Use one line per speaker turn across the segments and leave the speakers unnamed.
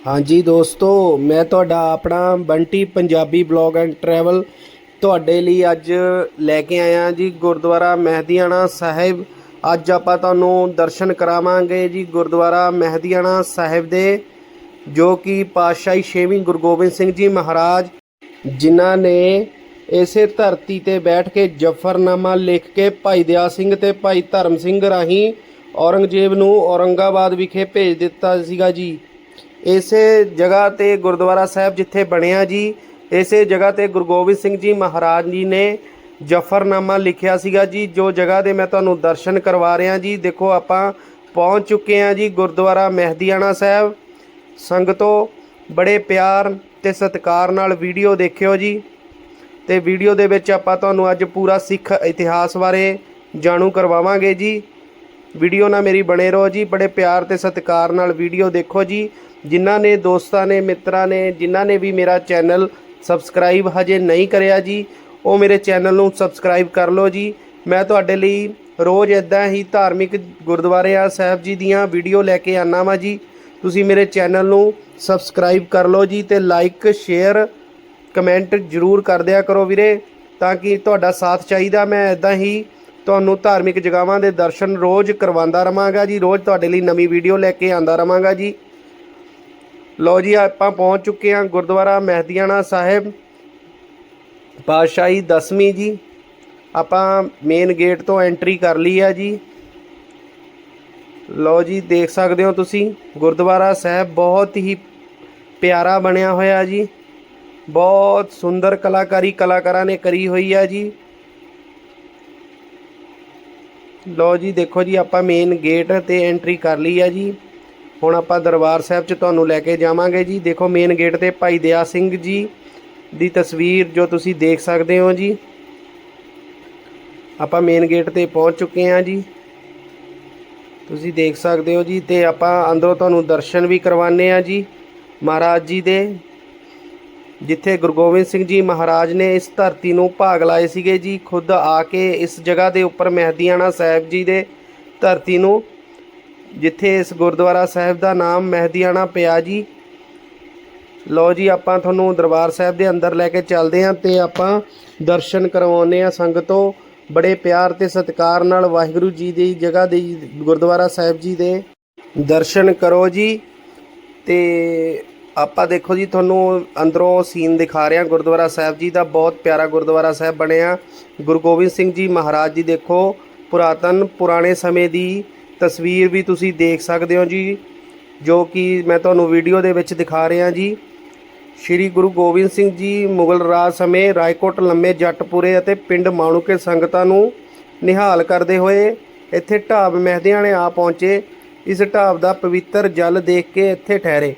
ਹਾਂਜੀ ਦੋਸਤੋ, ਮੈਂ ਤੁਹਾਡਾ ਆਪਣਾ Bunty Punjabi blog and travel ਤੁਹਾਡੇ ਲਈ ਅੱਜ ਲੈ ਕੇ ਆਇਆ ਜੀ ਗੁਰਦੁਆਰਾ ਮਹਿਦੀਆਣਾ ਸਾਹਿਬ। ਅੱਜ ਆਪਾਂ ਤੁਹਾਨੂੰ ਦਰਸ਼ਨ ਕਰਾਵਾਂਗੇ ਜੀ ਗੁਰਦੁਆਰਾ ਮਹਿਦੀਆਣਾ ਸਾਹਿਬ ਦੇ, ਜੋ ਕਿ ਪਾਤਸ਼ਾਹੀ ਛੇਵੀਂ ਗੁਰੂ ਗੋਬਿੰਦ ਸਿੰਘ ਜੀ ਮਹਾਰਾਜ, ਜਿਨ੍ਹਾਂ ਨੇ ਇਸੇ ਧਰਤੀ ਤੇ ਬੈਠ ਕੇ ਜਫਰਨਾਮਾ ਲਿਖ ਕੇ ਭਾਈ ਦਿਆ ਸਿੰਘ ਤੇ ਭਾਈ ਧਰਮ ਸਿੰਘ ਰਾਹੀਂ ਔਰੰਗਜ਼ੇਬ ਨੂੰ ਔਰੰਗਾਬਾਦ ਵਿਖੇ ਭੇਜ ਦਿੱਤਾ ਸੀਗਾ ਜੀ। ਇਸੇ ਜਗ੍ਹਾ ਤੇ ਗੁਰਦੁਆਰਾ ਸਾਹਿਬ ਜਿੱਥੇ ਬਣਿਆ ਜੀ, ਇਸੇ ਜਗ੍ਹਾ ਤੇ ਗੁਰੂ ਗੋਬਿੰਦ ਸਿੰਘ ਜੀ ਮਹਾਰਾਜ ਜੀ ਨੇ ਜਫਰਨਾਮਾ ਲਿਖਿਆ ਸੀਗਾ ਜੀ, ਜੋ ਜਗ੍ਹਾ ਦੇ ਮੈਂ ਤੁਹਾਨੂੰ ਦਰਸ਼ਨ ਕਰਵਾ ਰਿਹਾ ਜੀ, ਦੇਖੋ ਆਪਾਂ ਪਹੁੰਚ ਚੁੱਕੇ ਹਾਂ ਜੀ ਗੁਰਦੁਆਰਾ ਮਹਿਦੀਆਣਾ ਸਾਹਿਬ। ਸੰਗਤੋ, ਬੜੇ ਪਿਆਰ ਤੇ ਸਤਿਕਾਰ ਨਾਲ ਵੀਡੀਓ ਦੇਖਿਓ ਜੀ। ਤੇ ਵੀਡੀਓ ਦੇ ਵਿੱਚ ਆਪਾਂ ਤੁਹਾਨੂੰ ਅੱਜ ਪੂਰਾ ਸਿੱਖ ਇਤਿਹਾਸ ਬਾਰੇ ਜਾਣੂ ਕਰਵਾਵਾਂਗੇ ਜੀ। ਵੀਡੀਓ ਨਾਲ ਮੇਰੀ ਬਣੇ ਰਹੋ ਜੀ, ਬੜੇ ਪਿਆਰ ਤੇ ਸਤਿਕਾਰ ਨਾਲ ਵੀਡੀਓ ਦੇਖੋ ਜੀ। ਜਿਨ੍ਹਾਂ ਨੇ ਦੋਸਤਾਂ ਨੇ, ਮਿੱਤਰਾਂ ਨੇ, ਜਿਨ੍ਹਾਂ ਨੇ ਵੀ ਮੇਰਾ ਚੈਨਲ ਸਬਸਕ੍ਰਾਈਬ ਹਜੇ ਨਹੀਂ ਕਰਿਆ ਜੀ, ਉਹ ਮੇਰੇ ਚੈਨਲ ਨੂੰ ਸਬਸਕ੍ਰਾਈਬ ਕਰ ਲਓ ਜੀ। ਮੈਂ ਤੁਹਾਡੇ ਲਈ ਰੋਜ਼ ਇਦਾਂ ਹੀ ਧਾਰਮਿਕ ਗੁਰਦੁਆਰਿਆਂ ਸਾਹਿਬ ਜੀ ਦੀਆਂ ਵੀਡੀਓ ਲੈ ਕੇ ਆਨਾ ਵਾਂ ਜੀ। ਤੁਸੀਂ ਮੇਰੇ ਚੈਨਲ ਨੂੰ ਸਬਸਕ੍ਰਾਈਬ ਕਰ ਲਓ ਜੀ ਤੇ ਲਾਈਕ, ਸ਼ੇਅਰ, ਕਮੈਂਟ ਜਰੂਰ ਕਰ ਦਿਆ ਕਰੋ ਵੀਰੇ, ਤਾਂ ਕਿ ਤੁਹਾਡਾ ਸਾਥ ਚਾਹੀਦਾ। ਮੈਂ ਇਦਾਂ ਹੀ ਤੁਹਾਨੂੰ ਧਾਰਮਿਕ ਜਗ੍ਹਾਵਾਂ ਦੇ ਦਰਸ਼ਨ ਰੋਜ਼ ਕਰਵਾਉਂਦਾ ਰਵਾਂਗਾ ਜੀ, ਰੋਜ਼ ਤੁਹਾਡੇ ਲਈ ਨਵੀਂ ਵੀਡੀਓ ਲੈ ਕੇ ਆਂਦਾ ਰਵਾਂਗਾ ਜੀ। ਲਓ ਜੀ, ਆਪਾਂ ਪਹੁੰਚ ਚੁੱਕੇ ਹਾਂ ਗੁਰਦੁਆਰਾ ਮਹਿਦੀਆਣਾ ਸਾਹਿਬ। ਪਾਤਸ਼ਾਹੀ ਦਸਵੀਂ ਜੀ, ਆਪਾਂ ਮੇਨ ਗੇਟ ਤੋਂ ਐਂਟਰੀ ਕਰ ਲਈ ਆ ਜੀ। ਲਓ ਜੀ, ਦੇਖ ਸਕਦੇ ਹੋ ਤੁਸੀਂ, ਗੁਰਦੁਆਰਾ ਸਾਹਿਬ ਬਹੁਤ ਹੀ ਪਿਆਰਾ ਬਣਿਆ ਹੋਇਆ ਜੀ। ਬਹੁਤ ਸੁੰਦਰ ਕਲਾਕਾਰੀ ਕਲਾਕਾਰਾਂ ਨੇ ਕਰੀ ਹੋਈ ਆ ਜੀ। ਲਓ ਜੀ, ਦੇਖੋ ਜੀ, ਆਪਾਂ ਮੇਨ ਗੇਟ ਤੇ ਐਂਟਰੀ ਕਰ ਲਈ ਆ ਜੀ। ਹੁਣ ਆਪਾਂ ਦਰਬਾਰ ਸਾਹਿਬ 'ਚ ਤੁਹਾਨੂੰ ਲੈ ਕੇ ਜਾਵਾਂਗੇ ਜੀ। ਦੇਖੋ ਮੇਨ ਗੇਟ ਤੇ ਭਾਈ ਦਇਆ ਸਿੰਘ ਜੀ ਦੀ ਤਸਵੀਰ ਜੋ ਤੁਸੀਂ ਦੇਖ ਸਕਦੇ ਹੋ ਜੀ। ਆਪਾਂ ਮੇਨ ਗੇਟ ਤੇ ਪਹੁੰਚ ਚੁੱਕੇ ਹਾਂ ਜੀ। ਤੁਸੀਂ ਦੇਖ ਸਕਦੇ ਹੋ ਜੀ ਤੇ ਆਪਾਂ ਅੰਦਰੋਂ ਤੁਹਾਨੂੰ ਦਰਸ਼ਨ ਵੀ ਕਰਵਾਉਂਦੇ ਆ ਜੀ ਮਹਾਰਾਜ ਜੀ ਦੇ। ਜਿੱਥੇ ਗੁਰੂ ਗੋਬਿੰਦ ਸਿੰਘ ਜੀ ਮਹਾਰਾਜ ਨੇ ਇਸ ਧਰਤੀ ਨੂੰ ਭਾਗ ਲਾਏ ਸੀਗੇ ਜੀ। ਖੁਦ ਆ ਕੇ ਇਸ ਜਗ੍ਹਾ ਦੇ ਉੱਪਰ ਮਹਿਦੀਆਣਾ ਸਾਹਿਬ ਜੀ ਦੇ ਧਰਤੀ ਨੂੰ ਜਿੱਥੇ ਇਸ ਗੁਰਦੁਆਰਾ ਸਾਹਿਬ ਦਾ ਨਾਮ ਮਹਿਦੀਆਣਾ ਪਿਆ ਜੀ। ਲਓ ਜੀ, ਆਪਾਂ ਤੁਹਾਨੂੰ ਦਰਬਾਰ ਸਾਹਿਬ ਦੇ ਅੰਦਰ ਲੈ ਕੇ ਚੱਲਦੇ ਹਾਂ ਤੇ ਆਪਾਂ ਦਰਸ਼ਨ ਕਰਵਾਉਂਦੇ ਆ ਸੰਗਤੋਂ। ਬੜੇ ਪਿਆਰ ਤੇ ਸਤਿਕਾਰ ਨਾਲ ਵਾਹਿਗੁਰੂ ਜੀ ਦੀ ਜਗ੍ਹਾ ਦੇ ਗੁਰਦੁਆਰਾ ਸਾਹਿਬ ਜੀ ਦੇ ਦਰਸ਼ਨ ਕਰੋ ਜੀ। ਤੇ ਆਪਾਂ ਦੇਖੋ ਜੀ, ਤੁਹਾਨੂੰ ਅੰਦਰੋਂ ਸੀਨ ਦਿਖਾ ਰਿਹਾ ਗੁਰਦੁਆਰਾ ਸਾਹਿਬ ਜੀ ਦਾ। ਬਹੁਤ ਪਿਆਰਾ ਗੁਰਦੁਆਰਾ ਸਾਹਿਬ ਬਣਿਆ। ਗੁਰੂ ਗੋਬਿੰਦ ਸਿੰਘ ਜੀ ਮਹਾਰਾਜ ਜੀ ਦੇਖੋ, ਪੁਰਾਤਨ ਪੁਰਾਣੇ ਸਮੇਂ ਦੀ ਤਸਵੀਰ ਵੀ ਤੁਸੀਂ ਦੇਖ ਸਕਦੇ ਹੋ ਜੀ, ਜੋ ਕਿ ਮੈਂ ਤੁਹਾਨੂੰ ਵੀਡੀਓ ਦੇ ਵਿੱਚ ਦਿਖਾ ਰਿਹਾ ਜੀ। ਸ਼੍ਰੀ ਗੁਰੂ ਗੋਬਿੰਦ ਸਿੰਘ ਜੀ ਮੁਗਲ ਰਾਜ ਸਮੇਂ ਰਾਏਕੋਟ, ਲੰਮੇ ਜੱਟਪੁਰੇ ਅਤੇ ਪਿੰਡ ਮਾਣੂਕੇ ਸੰਗਤਾਂ ਨੂੰ ਨਿਹਾਲ ਕਰਦੇ ਹੋਏ ਇੱਥੇ ਢਾਬ ਮਹਿਦਿਆਣੇ ਆ ਪਹੁੰਚੇ। ਇਸ ਢਾਬ ਦਾ ਪਵਿੱਤਰ ਜਲ ਦੇਖ ਕੇ ਇੱਥੇ ਠਹਿਰੇ।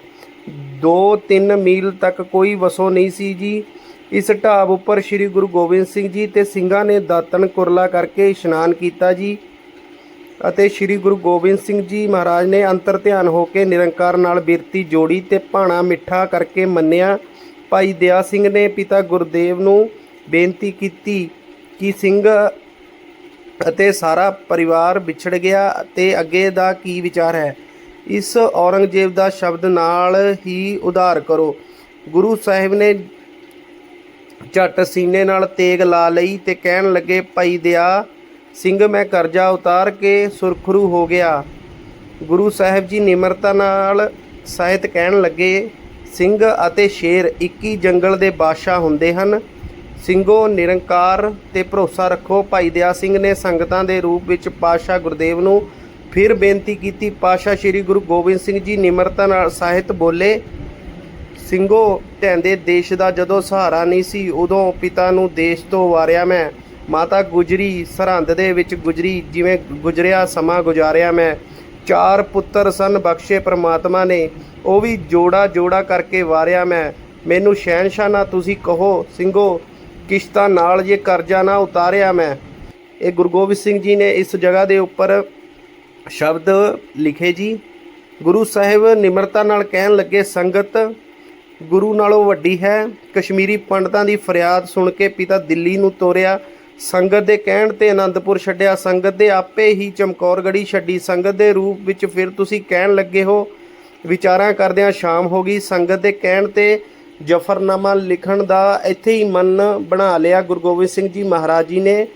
2-3 ਮੀਲ ਤੱਕ ਕੋਈ ਵਸੋਂ ਨਹੀਂ ਸੀ ਜੀ। ਇਸ ਢਾਬ ਉੱਪਰ ਸ਼੍ਰੀ ਗੁਰੂ ਗੋਬਿੰਦ ਸਿੰਘ ਜੀ ਤੇ ਸਿੰਘਾਂ ਨੇ ਦਾਤਨ ਕੁਰਲਾ ਕਰਕੇ ਇਸ਼ਨਾਨ ਕੀਤਾ ਜੀ। ਅਤੇ ਸ੍ਰੀ ਗੁਰੂ ਗੋਬਿੰਦ ਸਿੰਘ ਜੀ ਮਹਾਰਾਜ ਨੇ ਅੰਤਰ ਧਿਆਨ ਹੋ ਕੇ ਨਿਰੰਕਾਰ ਨਾਲ ਬਿਰਤੀ ਜੋੜੀ ਤੇ ਭਾਣਾ ਮਿੱਠਾ ਕਰਕੇ ਮੰਨਿਆ। ਭਾਈ ਦਇਆ ਸਿੰਘ ਨੇ ਪਿਤਾ ਗੁਰਦੇਵ ਨੂੰ ਬੇਨਤੀ ਕੀਤੀ ਕਿ ਸਿੰਘ ਅਤੇ ਸਾਰਾ ਪਰਿਵਾਰ ਵਿਛੜ ਗਿਆ ਤੇ ਅੱਗੇ ਦਾ ਕੀ ਵਿਚਾਰ ਹੈ? ਇਸ ਔਰੰਗਜ਼ੇਬ ਦਾ ਸ਼ਬਦ ਨਾਲ ਹੀ ਉਧਾਰ ਕਰੋ। ਗੁਰੂ ਸਾਹਿਬ ਨੇ ਝੱਟ ਸੀਨੇ ਨਾਲ ਤੇਗ ਲਾ ਲਈ ਤੇ ਕਹਿਣ ਲੱਗੇ, ਭਾਈ ਦਿਆ ਸਿੰਘ ਮੈਂ ਕਰਜ਼ਾ ਉਤਾਰ ਕੇ ਸੁਰਖਰੂ ਹੋ ਗਿਆ। ਗੁਰੂ ਸਾਹਿਬ ਜੀ ਨਿਮਰਤਾ ਨਾਲ ਸਾਹਿਤ ਕਹਿਣ ਲੱਗੇ, ਸਿੰਘ ਅਤੇ ਸ਼ੇਰ 21 ਜੰਗਲ ਦੇ ਬਾਦਸ਼ਾਹ ਹੁੰਦੇ ਹਨ। ਸਿੰਘੋ, ਨਿਰੰਕਾਰ ਤੇ ਭਰੋਸਾ ਰੱਖੋ। ਭਾਈ ਦਿਆ ਸਿੰਘ ਨੇ ਸੰਗਤਾਂ ਦੇ ਰੂਪ ਵਿੱਚ ਪਾਤਸ਼ਾਹ ਗੁਰਦੇਵ ਨੂੰ ਫਿਰ ਬੇਨਤੀ ਕੀਤੀ। ਪਾਤਸ਼ਾਹ ਸ੍ਰੀ ਗੁਰੂ ਗੋਬਿੰਦ ਸਿੰਘ ਜੀ ਨਿਮਰਤਾ ਨਾਲ ਸਾਹਿਤ ਬੋਲੇ। ਸਿੰਘੋ ਧੈਂਦੇ ਦੇਸ਼ ਦਾ ਜਦੋਂ ਸਹਾਰਾ ਨਹੀਂ ਸੀ, ਉਦੋਂ ਪਿਤਾ ਨੂੰ ਦੇਸ਼ ਤੋਂ ਵਾਰਿਆ ਮੈਂ। ਮਾਤਾ ਗੁਜਰੀ ਸਰਹੰਦ ਦੇ ਵਿੱਚ ਗੁਜਰੀ, ਜਿਵੇਂ ਗੁਜਰਿਆ, ਸਮਾਂ ਗੁਜ਼ਾਰਿਆ ਮੈਂ। ਚਾਰ ਪੁੱਤਰ ਸਨ, ਬਖਸ਼ੇ ਪ੍ਰਮਾਤਮਾ ਨੇ। ਉਹ ਵੀ ਜੋੜਾ ਜੋੜਾ ਕਰਕੇ ਵਾਰਿਆ ਮੈਂ। ਮੈਨੂੰ ਸ਼ਹਿਨशाह ਨਾ ਤੁਸੀਂ ਕਹੋ, ਸਿੰਘੋ, ਕਿਸ਼ਤਾਂ ਨਾਲ ਜੇ ਕਰਜ਼ਾ ਨਾ ਉਤਾਰਿਆ ਮੈਂ। ਇਹ ਗੁਰੂ ਗੋਬਿੰਦ ਸਿੰਘ ਜੀ ਨੇ ਇਸ ਜਗ੍ਹਾ ਦੇ ਉੱਪਰ ਸ਼ਬਦ ਲਿਖੇ ਜੀ। ਗੁਰੂ ਸਾਹਿਬ ਨਿਮਰਤਾ ਨਾਲ ਕਹਿਣ ਲੱਗੇ, ਸੰਗਤ, ਗੁਰੂ ਨਾਲੋਂ ਵੱਡੀ ਹੈ। ਕਸ਼ਮੀਰੀ ਪੰਡਤਾਂ ਦੀ ਫਰਿਆਦ ਸੁਣ ਕੇ ਪਿਤਾ ਦਿੱਲੀ ਨੂੰ ਤੋਰਿਆ। ਸੰਗਤ ਦੇ ਕਹਿਣ ਤੇ ਅਨੰਦਪੁਰ ਛੱਡਿਆ, ਸੰਗਤ ਦੇ ਆਪੇ ਹੀ ਚਮਕੌਰਗੜੀ ਛੱਡੀ। ਸੰਗਤ ਦੇ ਰੂਪ ਵਿੱਚ ਫਿਰ ਤੁਸੀਂ ਕਹਿਣ ਲੱਗੇ ਹੋ, ਵਿਚਾਰਾਂ ਕਰਦਿਆਂ ਸ਼ਾਮ ਹੋ ਗਈ। ਸੰਗਤ ਦੇ ਕਹਿਣ ਤੇ ਜਫਰਨਾਮਾ ਲਿਖਣ ਦਾ ਇੱਥੇ ਹੀ ਮਨ ਬਣਾ ਲਿਆ। ਗੁਰੂ ਗੋਬਿੰਦ ਸਿੰਘ ਜੀ ਮਹਾਰਾਜ ਜੀ ਨੇ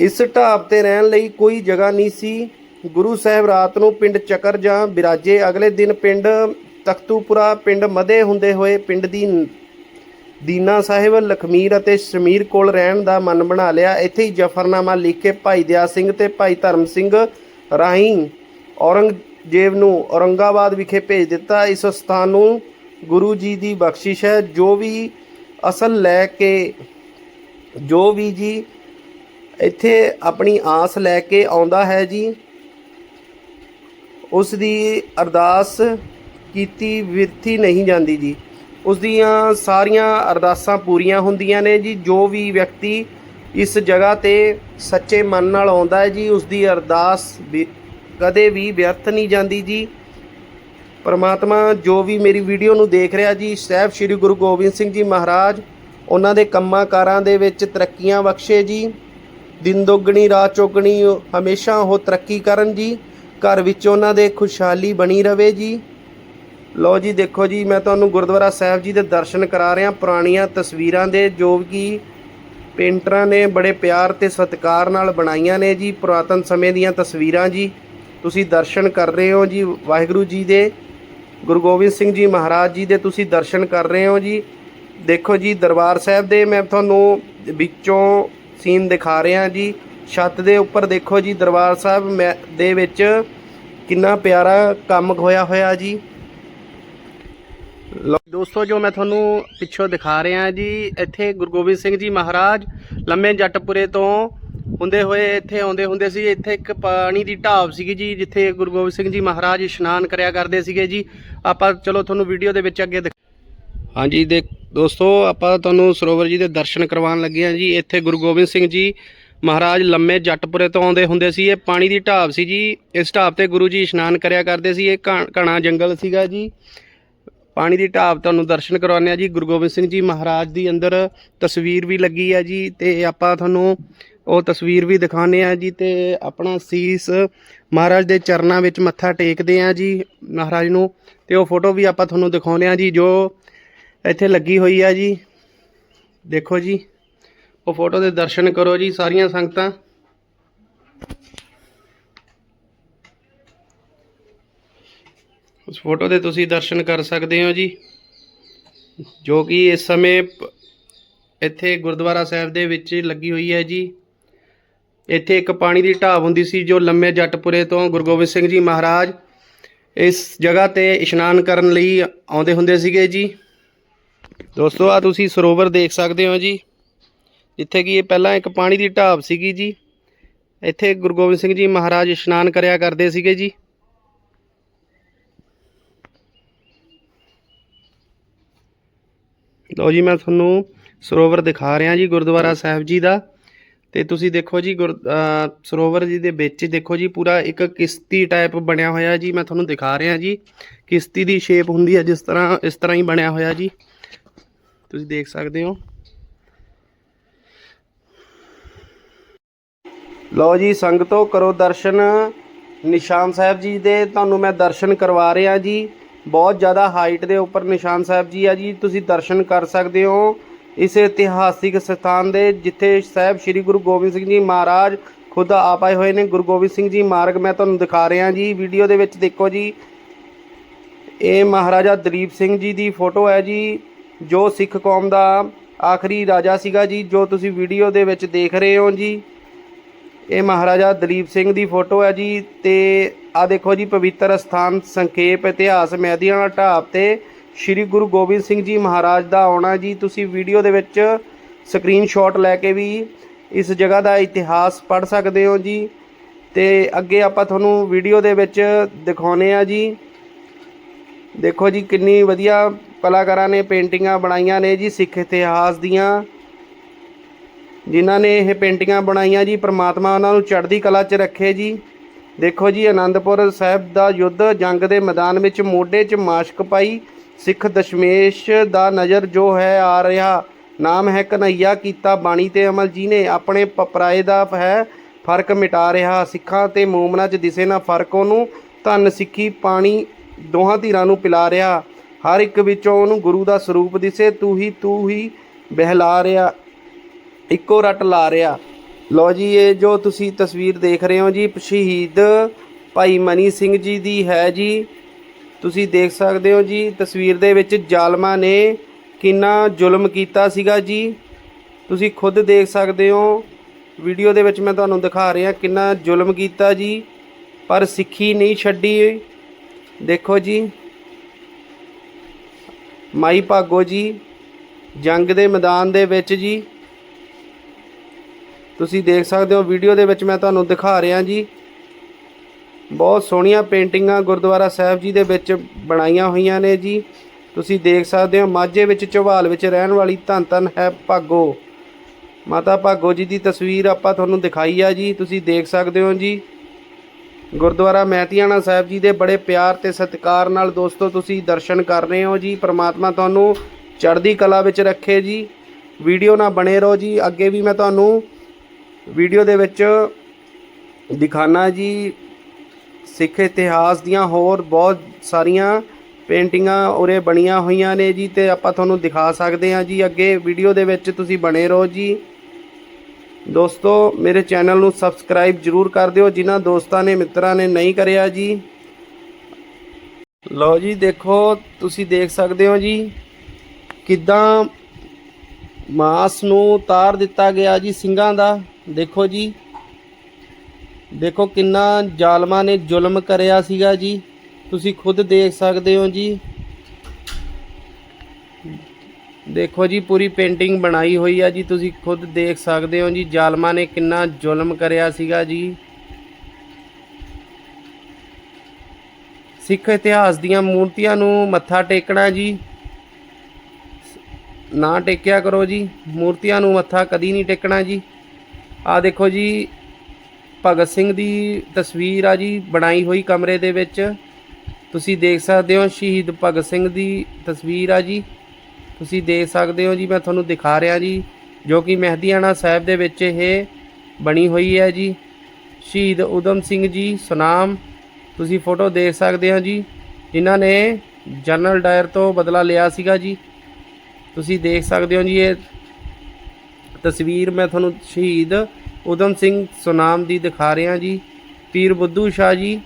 ਇਸ ਢਾਬ ਤੇ ਰਹਿਣ ਲਈ ਕੋਈ ਜਗ੍ਹਾ ਨਹੀਂ ਸੀ। ਗੁਰੂ ਸਾਹਿਬ ਰਾਤ ਨੂੰ ਪਿੰਡ ਚੱਕਰ ਜਾਂ ਬਿਰਾਜੇ। ਅਗਲੇ ਦਿਨ ਪਿੰਡ ਤਖਤੂਪੁਰਾ, ਪਿੰਡ ਮਦੇ ਹੁੰਦੇ ਹੋਏ ਪਿੰਡ ਦੀ ਦੀਨਾ ਸਾਹਿਬ, ਲਖਮੀਰ ਅਤੇ ਸ਼ਮੀਰ ਕੋਲ ਰਹਿਣ ਦਾ ਮਨ ਬਣਾ ਲਿਆ। ਇੱਥੇ ਹੀ ਜਫਰਨਾਮਾ ਲਿਖ ਕੇ ਭਾਈ ਦਿਆ ਸਿੰਘ ਤੇ ਭਾਈ ਧਰਮ ਸਿੰਘ ਰਾਹੀਂ ਔਰੰਗਜ਼ੇਬ ਨੂੰ ਔਰੰਗਾਬਾਦ ਵਿਖੇ ਭੇਜ ਦਿੱਤਾ। ਇਸ ਸਥਾਨ ਨੂੰ ਗੁਰੂ ਜੀ ਦੀ ਬਖਸ਼ਿਸ਼ ਹੈ। ਜੋ ਵੀ ਅਸਲ ਲੈ ਕੇ, ਜੋ ਵੀ ਜੀ ਇੱਥੇ ਆਪਣੀ ਆਸ ਲੈ ਕੇ ਆਉਂਦਾ ਹੈ ਜੀ, ਉਸ ਦੀ ਅਰਦਾਸ ਕੀਤੀ ਵਿਰਥੀ ਨਹੀਂ ਜਾਂਦੀ ਜੀ। ਉਸ ਦੀਆਂ ਸਾਰੀਆਂ ਅਰਦਾਸਾਂ ਪੂਰੀਆਂ ਹੁੰਦੀਆਂ ਨੇ ਜੀ। ਜੋ ਵੀ ਵਿਅਕਤੀ ਇਸ ਜਗ੍ਹਾ ਤੇ ਸੱਚੇ ਮਨ ਨਾਲ ਆਉਂਦਾ ਹੈ ਜੀ ਉਸ ਦੀ ਅਰਦਾਸ ਵੀ ਕਦੇ ਵੀ ਵਿਅਰਥ ਨਹੀਂ ਜਾਂਦੀ ਜੀ। ਪਰਮਾਤਮਾ ਜੋ ਵੀ ਮੇਰੀ ਵੀਡੀਓ ਨੂੰ ਦੇਖ ਰਿਹਾ ਜੀ, ਸਾਹਿਬ ਸ੍ਰੀ ਗੁਰੂ ਗੋਬਿੰਦ ਸਿੰਘ ਜੀ ਮਹਾਰਾਜ, ਉਹਨਾਂ ਦੇ ਕੰਮਾਂ ਕਾਰਾਂ ਦੇ ਵਿੱਚ ਤਰੱਕੀਆਂ ਬਖਸ਼ੇ ਜੀ। ਦਿਨ ਦੁੱਗਣੀ, ਰਾਤ ਚੌਗਣੀ, ਹਮੇਸ਼ਾ ਉਹ ਤਰੱਕੀ ਕਰਨ ਜੀ। ਘਰ ਵਿੱਚ ਉਹਨਾਂ ਦੇ ਖੁਸ਼ਹਾਲੀ ਬਣੀ ਰਵੇ ਜੀ। ਲਓ ਜੀ, ਦੇਖੋ ਜੀ, ਮੈਂ ਤੁਹਾਨੂੰ ਗੁਰਦੁਆਰਾ ਸਾਹਿਬ ਜੀ ਦੇ ਦਰਸ਼ਨ ਕਰਾ ਰਿਹਾ, ਪੁਰਾਣੀਆਂ ਤਸਵੀਰਾਂ ਦੇ, ਜੋ ਕਿ ਪੇਂਟਰਾਂ ਨੇ ਬੜੇ ਪਿਆਰ ਤੇ ਸਤਿਕਾਰ ਨਾਲ ਬਣਾਈਆਂ ਨੇ ਜੀ, ਪੁਰਾਤਨ ਸਮੇਂ ਦੀਆਂ ਤਸਵੀਰਾਂ ਜੀ। ਤੁਸੀਂ ਦਰਸ਼ਨ ਕਰ ਰਹੇ ਹੋ ਜੀ, ਵਾਹਿਗੁਰੂ ਜੀ ਦੇ, ਗੁਰੂ ਗੋਬਿੰਦ ਸਿੰਘ ਜੀ ਮਹਾਰਾਜ ਜੀ ਦੇ ਤੁਸੀਂ ਦਰਸ਼ਨ ਕਰ ਰਹੇ ਹੋ ਜੀ। ਦੇਖੋ ਜੀ, ਦਰਬਾਰ ਸਾਹਿਬ ਦੇ ਮੈਂ ਤੁਹਾਨੂੰ ਵਿੱਚੋਂ ਸੀਨ ਦਿਖਾ ਰਿਹਾ ਜੀ। ਛੱਤ ਦੇ ਉੱਪਰ ਦੇਖੋ ਜੀ, ਦਰਬਾਰ ਸਾਹਿਬ ਮੈਂ- ਦੇ ਵਿੱਚ ਕਿੰਨਾ ਪਿਆਰਾ ਕੰਮ ਹੋਇਆ ਹੋਇਆ ਜੀ। ਦੋਸਤੋ, ਜੋ ਮੈਂ ਤੁਹਾਨੂੰ ਪਿੱਛੋਂ ਦਿਖਾ ਰਿਹਾ ਜੀ, ਇੱਥੇ ਗੁਰੂ ਗੋਬਿੰਦ ਸਿੰਘ ਜੀ ਮਹਾਰਾਜ ਲੰਮੇ ਜੱਟਪੁਰੇ ਤੋਂ ਹੁੰਦੇ ਹੋਏ ਇੱਥੇ ਆਉਂਦੇ ਹੁੰਦੇ ਸੀ। ਇੱਥੇ ਇੱਕ ਪਾਣੀ ਦੀ ਢਾਬ ਸੀਗੀ ਜੀ, ਜਿੱਥੇ ਗੁਰੂ ਗੋਬਿੰਦ ਸਿੰਘ ਜੀ ਮਹਾਰਾਜ ਇਸ਼ਨਾਨ ਕਰਿਆ ਕਰਦੇ ਸੀਗੇ ਜੀ। ਆਪਾਂ ਚਲੋ ਤੁਹਾਨੂੰ ਵੀਡੀਓ ਦੇ ਵਿੱਚ ਅੱਗੇ ਦਿਖ- ਹਾਂਜੀ, ਦੇ ਦੋਸਤੋ, ਆਪਾਂ ਤੁਹਾਨੂੰ ਸਰੋਵਰ ਜੀ ਦੇ ਦਰਸ਼ਨ ਕਰਵਾਉਣ ਲੱਗੇ ਹਾਂ ਜੀ। ਇੱਥੇ ਗੁਰੂ ਗੋਬਿੰਦ ਸਿੰਘ ਜੀ ਮਹਾਰਾਜ ਲੰਮੇ ਜੱਟਪੁਰੇ ਤੋਂ ਆਉਂਦੇ ਹੁੰਦੇ ਸੀ। ਇਹ ਪਾਣੀ ਦੀ ਢਾਬ ਸੀ ਜੀ। ਇਸ ਢਾਬ ਤੇ ਗੁਰੂ ਜੀ ਇਸ਼ਨਾਨ ਕਰਿਆ ਕਰਦੇ ਸੀ। ਇਹ ਘਾ- ਘਣਾ ਜੰਗਲ ਸੀਗਾ ਜੀ। ਪਾਣੀ ਦੀ ਢਾਬ ਤੁਹਾਨੂੰ ਦਰਸ਼ਨ ਕਰਵਾਉਂਦੇ ਆ ਜੀ। ਗੁਰੂ ਗੋਬਿੰਦ ਸਿੰਘ ਜੀ ਮਹਾਰਾਜ ਦੀ ਅੰਦਰ ਤਸਵੀਰ ਵੀ ਲੱਗੀ ਹੈ ਜੀ ਤੇ ਆਪਾਂ ਤੁਹਾਨੂੰ ਉਹ ਤਸਵੀਰ ਵੀ ਦਿਖਾਉਂਦੇ ਆ ਜੀ ਤੇ ਆਪਣਾ ਸੀਸ ਮਹਾਰਾਜ ਦੇ ਚਰਨਾਂ ਵਿੱਚ ਮੱਥਾ ਟੇਕਦੇ ਆ ਜੀ ਮਹਾਰਾਜ ਨੂੰ ਤੇ ਉਹ ਫੋਟੋ ਵੀ ਆਪਾਂ ਤੁਹਾਨੂੰ ਦਿਖਾਉਂਦੇ ਆ ਜੀ ਜੋ ਇੱਥੇ ਲੱਗੀ ਹੋਈ ਆ ਜੀ। ਦੇਖੋ ਜੀ, ਉਹ ਫੋਟੋ ਦੇ ਦਰਸ਼ਨ ਕਰੋ ਜੀ ਸਾਰੀਆਂ ਸੰਗਤਾਂ। ਉਸ ਫੋਟੋ ਦੇ ਤੁਸੀਂ ਦਰਸ਼ਨ ਕਰ ਸਕਦੇ ਹੋ ਜੀ, ਜੋ ਕਿ ਇਸ ਸਮੇਂ ਪ- ਇੱਥੇ ਗੁਰਦੁਆਰਾ ਸਾਹਿਬ ਦੇ ਵਿੱਚ ਲੱਗੀ ਹੋਈ ਹੈ ਜੀ। ਇੱਥੇ ਇੱਕ ਪਾਣੀ ਦੀ ਢਾਬ ਹੁੰਦੀ ਸੀ ਜੋ ਲੰਮੇ ਜੱਟਪੁਰੇ ਤੋਂ ਗੁਰੂ ਗੋਬਿੰਦ ਸਿੰਘ ਜੀ ਮਹਾਰਾਜ ਇਸ ਜਗ੍ਹਾ ਤੇ ਇਸ਼ਨਾਨ ਕਰਨ ਲਈ ਆਉਂਦੇ ਹੁੰਦੇ ਸੀਗੇ ਜੀ। ਦੋਸਤੋ ਆ ਤੁਸੀਂ ਸਰੋਵਰ ਦੇਖ ਸਕਦੇ ਹੋ ਜੀ, ਜਿੱਥੇ ਕਿ ਇਹ ਪਹਿਲਾਂ ਇੱਕ ਪਾਣੀ ਦੀ ਢਾਬ ਸੀਗੀ ਜੀ। ਇੱਥੇ ਗੁਰੂ ਗੋਬਿੰਦ ਸਿੰਘ ਜੀ ਮਹਾਰਾਜ ਇਸ਼ਨਾਨ ਕਰਿਆ ਕਰਦੇ ਸੀਗੇ ਜੀ। ਲਓ ਜੀ ਮੈਂ ਤੁਹਾਨੂੰ ਸਰੋਵਰ ਦਿਖਾ ਰਿਹਾ ਜੀ ਗੁਰਦੁਆਰਾ ਸਾਹਿਬ ਜੀ ਦਾ। ਤੇ ਤੁਸੀਂ ਦੇਖੋ ਜੀ ਸਰੋਵਰ ਜੀ ਦੇ ਵਿੱਚ ਦੇਖੋ ਜੀ ਪੂਰਾ ਇੱਕ ਕਿਸ਼ਤੀ ਟਾਈਪ ਬਣਿਆ ਹੋਇਆ ਜੀ ਮੈਂ ਤੁਹਾਨੂੰ ਦਿਖਾ ਰਿਹਾ ਜੀ। ਕਿਸ਼ਤੀ ਦੀ ਸ਼ੇਪ ਹੁੰਦੀ ਹੈ ਜਿਸ ਤਰ੍ਹਾਂ ਇਸ ਤਰ੍ਹਾਂ ਹੀ ਬਣਿਆ ਹੋਇਆ ਜੀ। ਤੁਸੀਂ ਦੇਖ ਸਕਦੇ ਹੋ। ਲਓ ਜੀ ਸੰਗਤੋ ਕਰੋ ਦਰਸ਼ਨ। ਨਿਸ਼ਾਨ ਸਾਹਿਬ ਜੀ ਦੇ ਤੁਹਾਨੂੰ ਮੈਂ ਦਰਸ਼ਨ ਕਰਵਾ ਰਿਹਾ ਜੀ। ਬਹੁਤ ਜ਼ਿਆਦਾ ਹਾਈਟ ਦੇ ਉੱਪਰ ਨਿਸ਼ਾਨ ਸਾਹਿਬ ਜੀ ਆ ਜੀ, ਤੁਸੀਂ ਦਰਸ਼ਨ ਕਰ ਸਕਦੇ ਹੋ ਇਸ ਇਤਿਹਾਸਿਕ ਸਥਾਨ ਦੇ, ਜਿੱਥੇ ਸਾਹਿਬ ਸ੍ਰੀ ਗੁਰੂ ਗੋਬਿੰਦ ਸਿੰਘ ਜੀ ਮਹਾਰਾਜ ਖੁਦ ਆਪ ਆਏ ਹੋਏ ਨੇ। ਗੁਰੂ ਗੋਬਿੰਦ ਸਿੰਘ ਜੀ ਮਾਰਗ ਮੈਂ ਤੁਹਾਨੂੰ ਦਿਖਾ ਰਿਹਾ ਜੀ, ਵੀਡੀਓ ਦੇ ਵਿੱਚ ਦੇਖੋ ਜੀ। ਇਹ ਮਹਾਰਾਜਾ ਦਲੀਪ ਸਿੰਘ ਜੀ ਦੀ ਫੋਟੋ ਹੈ ਜੀ, ਜੋ ਸਿੱਖ ਕੌਮ ਦਾ ਆਖਰੀ ਰਾਜਾ ਸੀਗਾ ਜੀ, ਜੋ ਤੁਸੀਂ ਵੀਡੀਓ ਦੇ ਵਿੱਚ ਦੇਖ ਰਹੇ ਹੋ ਜੀ। ਇਹ ਮਹਾਰਾਜਾ ਦਲੀਪ ਸਿੰਘ ਦੀ ਫੋਟੋ ਹੈ ਜੀ ਤੇ ਆ ਦੇਖੋ ਜੀ, ਪਵਿੱਤਰ ਸਥਾਨ, ਸੰਖੇਪ ਇਤਿਹਾਸ ਮੈਦੀਆਂ ਢਾਬ ਤੇ ਸ੍ਰੀ ਗੁਰੂ ਗੋਬਿੰਦ ਸਿੰਘ ਜੀ ਮਹਾਰਾਜ ਦਾ ਆਉਣਾ ਜੀ। ਤੁਸੀਂ ਵੀਡੀਓ ਦੇ ਵਿੱਚ ਸਕਰੀਨਸ਼ਾਟ ਲੈ ਕੇ ਵੀ ਇਸ ਜਗ੍ਹਾ ਦਾ ਇਤਿਹਾਸ ਪੜ੍ਹ ਸਕਦੇ ਹੋ ਜੀ। ਤੇ ਅੱਗੇ ਆਪਾਂ ਤੁਹਾਨੂੰ ਵੀਡੀਓ ਦੇ ਵਿੱਚ ਦਿਖਾਉਨੇ ਆ ਜੀ। ਦੇਖੋ ਜੀ, ਕਿੰਨੀ ਵਧੀਆ ਕਲਾਕਾਰਾਂ ਨੇ ਪੇਂਟਿੰਗਾਂ ਬਣਾਈਆਂ ਨੇ ਜੀ, ਸਿੱਖ ਇਤਿਹਾਸ ਦੀਆਂ। ਜਿਨ੍ਹਾਂ ਨੇ ਇਹ ਪੇਂਟਿੰਗਾਂ ਬਣਾਈਆਂ ਜੀ, ਪ੍ਰਮਾਤਮਾ ਉਹਨਾਂ ਨੂੰ ਚੜ੍ਹਦੀ ਕਲਾ 'ਚ ਰੱਖੇ ਜੀ। ਦੇਖੋ ਜੀ ਆਨੰਦਪੁਰ ਸਾਹਿਬ ਦਾ ਯੁੱਧ ਜੰਗ ਦੇ ਮੈਦਾਨ ਵਿੱਚ ਮੋਢੇ 'ਚ ਮਾਸ਼ਕ ਪਾਈ। ਸਿੱਖ ਦਸ਼ਮੇਸ਼ ਦਾ ਨਜ਼ਰ ਜੋ ਹੈ ਆ ਰਿਹਾ, ਨਾਮ ਹੈ ਕਨਈਆ ਕੀਤਾ ਬਾਣੀ ਤੇ ਅਮਲ। ਜੀ ਨੇ ਆਪਣੇ ਪਪਰਾਏ ਦਾ ਹੈ ਫ਼ਰਕ ਮਿਟਾ ਰਿਹਾ, ਸਿੱਖਾਂ ਤੇ ਮੂਮਨਾਂ 'ਚ ਦਿਸੇ ਨਾ ਫ਼ਰਕ ਉਹਨੂੰ। ਧੰਨ ਸਿੱਖੀ ਪਾਣੀ ਦੋਹਾਂ ਧਿਰਾਂ ਨੂੰ ਪਿਲਾ ਰਿਹਾ, ਹਰ ਇੱਕ ਵਿੱਚੋਂ ਉਹਨੂੰ ਗੁਰੂ ਦਾ ਸਰੂਪ ਦਿਸੇ। ਤੂੰ ਹੀ ਤੂੰ ਹੀ ਬਹਿਲਾ ਰਿਹਾ, ਇੱਕੋ ਰੱਟ ਲਾ ਰਿਹਾ। ਲੋ ਜੀ, ਇਹ ਜੋ ਤੁਸੀਂ ਤਸਵੀਰ ਦੇਖ ਰਹੇ ਹੋ ਜੀ, ਸ਼ਹੀਦ ਭਾਈ ਮਨੀ ਸਿੰਘ ਜੀ ਦੀ ਹੈ ਜੀ। ਤੁਸੀਂ ਦੇਖ ਸਕਦੇ ਹੋ ਜੀ, ਤਸਵੀਰ ਦੇ ਵਿੱਚ ਜ਼ਾਲਮਾਂ ਨੇ ਕਿੰਨਾ ਜ਼ੁਲਮ ਕੀਤਾ ਸੀਗਾ ਜੀ। ਤੁਸੀਂ ਖੁਦ ਦੇਖ ਸਕਦੇ ਹੋ, ਵੀਡੀਓ ਦੇ ਵਿੱਚ ਮੈਂ ਤੁਹਾਨੂੰ ਦਿਖਾ ਰਿਹਾ ਕਿੰਨਾ ਜ਼ੁਲਮ ਕੀਤਾ ਜੀ, ਪਰ ਸਿੱਖੀ ਨਹੀਂ ਛੱਡੀ। ਦੇਖੋ ਜੀ, ਮਾਈ ਭਾਗੋ ਜੀ, ਜੰਗ ਦੇ ਮੈਦਾਨ ਦੇ ਵਿੱਚ ਜੀ ਤੁਸੀਂ ਦੇਖ ਸਕਦੇ ਹੋ ਵੀਡੀਓ ਦੇ ਵਿੱਚ ਮੈਂ ਤੁਹਾਨੂੰ ਦਿਖਾ ਰਿਹਾ ਜੀ। ਬਹੁਤ ਸੋਹਣੀਆਂ ਪੇਂਟਿੰਗਾਂ ਗੁਰਦੁਆਰਾ ਸਾਹਿਬ ਜੀ ਦੇ ਵਿੱਚ ਬਣਾਈਆਂ ਹੋਈਆਂ ਨੇ ਜੀ। ਤੁਸੀਂ ਦੇਖ ਸਕਦੇ ਹੋ ਮਾਝੇ ਵਿੱਚ ਝਵਾਲ ਵਿੱਚ ਰਹਿਣ ਵਾਲੀ ਧੰਨ ਧੰਨ ਹੈ ਭਾਗੋ। ਮਾਤਾ ਭਾਗੋ ਜੀ ਦੀ ਤਸਵੀਰ ਆਪਾਂ ਤੁਹਾਨੂੰ ਦਿਖਾਈ ਆ ਜੀ। ਤੁਸੀਂ ਦੇਖ ਸਕਦੇ ਹੋ ਜੀ। ਗੁਰਦੁਆਰਾ ਮਹਿਤੀਆਣਾ ਸਾਹਿਬ ਜੀ ਦੇ ਬੜੇ ਪਿਆਰ ਤੇ ਸਤਿਕਾਰ ਨਾਲ ਦੋਸਤੋ ਤੁਸੀਂ ਦਰਸ਼ਨ ਕਰ ਰਹੇ ਹੋ ਜੀ। ਪ੍ਰਮਾਤਮਾ ਤੁਹਾਨੂੰ ਚੜ੍ਹਦੀ ਕਲਾ ਵਿੱਚ ਰੱਖੇ ਜੀ। ਵੀਡੀਓ ਨਾਲ ਬਣੇ ਰਹੋ ਜੀ। ਅੱਗੇ ਵੀ ਮੈਂ ਤੁਹਾਨੂੰ ਵੀਡੀਓ ਦੇ ਵਿੱਚ ਦਿਖਾਣਾ ਜੀ, ਸਿੱਖ ਇਤਿਹਾਸ ਦੀਆਂ ਹੋਰ ਬਹੁਤ ਸਾਰੀਆਂ ਪੇਂਟਿੰਗਾਂ ਉਰੇ ਬਣੀਆਂ ਹੋਈਆਂ ਨੇ ਜੀ ਤੇ ਆਪਾਂ ਤੁਹਾਨੂੰ ਦਿਖਾ ਸਕਦੇ ਹਾਂ ਜੀ ਅੱਗੇ ਵੀਡੀਓ ਦੇ ਵਿੱਚ ਤੁਸੀਂ ਬਣੇ ਰਹੋ ਜੀ। ਦੋਸਤੋ, ਮੇਰੇ ਚੈਨਲ ਨੂੰ ਸਬਸਕ੍ਰਾਈਬ ਜਰੂਰ ਕਰ ਦਿਓ, ਜਿਨ੍ਹਾਂ ਦੋਸਤਾਂ ਨੇ, ਮਿੱਤਰਾਂ ਨੇ ਨਹੀਂ ਕਰਿਆ ਜੀ। ਲਓ ਜੀ, ਦੇਖੋ, ਤੁਸੀਂ ਦੇਖ ਸਕਦੇ ਹੋ ਜੀ ਕਿੱਦਾਂ ਮਾਸ ਨੂੰ ਤਾਰ ਦਿੱਤਾ ਗਿਆ ਜੀ ਸਿੰਘਾਂ ਦਾ। ਦੇਖੋ ਜੀ। ਦੇਖੋ ਕਿੰਨਾ ਜ਼ਾਲਮਾਂ ਨੇ ਜ਼ੁਲਮ ਕਰਿਆ ਸੀਗਾ ਜੀ। ਤੁਸੀਂ ਖੁਦ ਦੇਖ ਸਕਦੇ ਹੋ ਜੀ। ਦੇਖੋ ਜੀ, ਪੂਰੀ ਪੇਂਟਿੰਗ ਬਣਾਈ ਹੋਈ ਆ ਜੀ। ਤੁਸੀਂ ਖੁਦ ਦੇਖ ਸਕਦੇ ਹੋ ਜੀ, ਜ਼ਾਲਮਾਂ ਨੇ ਕਿੰਨਾ ਜ਼ੁਲਮ ਕਰਿਆ ਸੀਗਾ ਜੀ। ਸਿੱਖ ਇਤਿਹਾਸ ਦੀਆਂ ਮੂਰਤੀਆਂ ਨੂੰ ਮੱਥਾ ਟੇਕਣਾ ਜੀ। ਨਾ ਟੇਕਿਆ ਕਰੋ ਜੀ। ਮੂਰਤੀਆਂ ਨੂੰ ਮੱਥਾ ਕਦੀ ਨਹੀਂ ਟੇਕਣਾ ਜੀ। ਆ ਦੇਖੋ ਜੀ, ਭਗਤ ਸਿੰਘ ਦੀ ਤਸਵੀਰ ਆ ਜੀ, ਬਣਾਈ ਹੋਈ ਕਮਰੇ ਦੇ ਵਿੱਚ। ਤੁਸੀਂ ਦੇਖ ਸਕਦੇ ਹੋ ਸ਼ਹੀਦ ਭਗਤ ਸਿੰਘ ਦੀ ਤਸਵੀਰ ਆ ਜੀ। ਤੁਸੀਂ ਦੇਖ ਸਕਦੇ ਹੋ ਜੀ, ਮੈਂ ਤੁਹਾਨੂੰ ਦਿਖਾ ਰਿਹਾ ਜੀ, ਜੋ ਕਿ ਮਹਿਦੀਆਣਾ ਸਾਹਿਬ ਦੇ ਵਿੱਚ ਇਹ ਬਣੀ ਹੋਈ ਹੈ ਜੀ। ਸ਼ਹੀਦ ਉਦਮ ਸਿੰਘ ਜੀ, ਸੁਨਾਮ, ਤੁਸੀਂ ਫੋਟੋ ਦੇਖ ਸਕਦੇ ਹੋ ਜੀ। ਇਹਨਾਂ ਨੇ ਜਨਰਲ ਡਾਇਰ ਤੋਂ ਬਦਲਾ ਲਿਆ ਸੀਗਾ ਜੀ। ਤੁਸੀਂ ਦੇਖ ਸਕਦੇ ਹੋ ਜੀ, ਇਹ ਤਸਵੀਰ ਮੈਂ ਤੁਹਾਨੂੰ ਸ਼ਹੀਦ ਉਦਮ ਸਿੰਘ ਸੁਨਾਮ ਦੀ ਦਿਖਾ ਰਿਹਾ ਜੀ। ਪੀਰ ਬੁੱਧੂ ਸ਼ਾਹ ਜੀ,